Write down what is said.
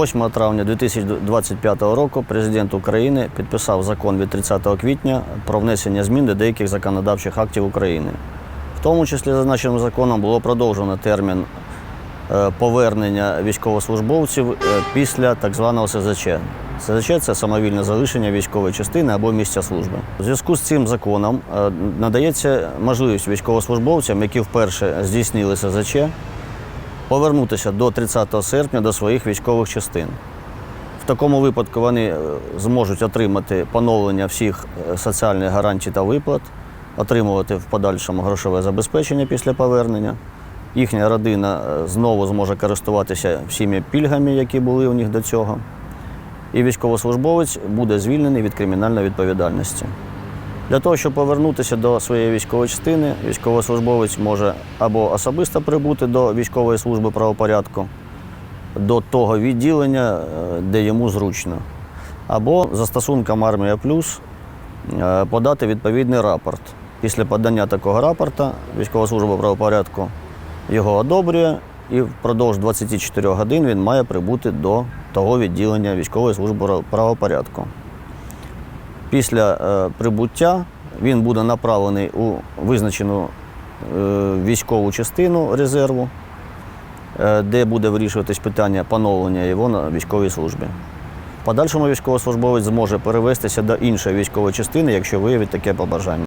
8 травня 2025 року президент України підписав закон від 30 квітня про внесення змін до деяких законодавчих актів України. В тому числі зазначеним законом було продовжено термін е, повернення військовослужбовців е, після так званого СЗЧ. СЗЧ це самовільне залишення військової частини або місця служби. У зв'язку з цим законом е, надається можливість військовослужбовцям, які вперше здійснили СЗЧ, повернутися до 30 серпня до своїх військових частин. В такому випадку вони е, зможуть отримати поновлення всіх е, соціальних гарантій та виплат, отримувати в подальшому грошове забезпечення після повернення. Їхня родина е, знову зможе користуватися всіми пільгами, які були у них до цього. І військовослужбовець буде звільнений від кримінальної відповідальності. Для того, щоб повернутися до своєї військової частини, військовослужбовець може або особисто прибути до військової служби правопорядку, до того відділення, е, де йому зручно, або за стосунком Армія Плюс е, подати відповідний рапорт. Після подання такого рапорта військова служба правопорядку його одобрює, і впродовж 24 годин він має прибути до того відділення військової служби правопорядку. Після е, прибуття він буде направлений у визначену е, військову частину резерву, е, де буде вирішуватись питання поновлення його на військовій службі. Подальшому військовослужбовець зможе перевестися до іншої військової частини, якщо виявить таке побажання.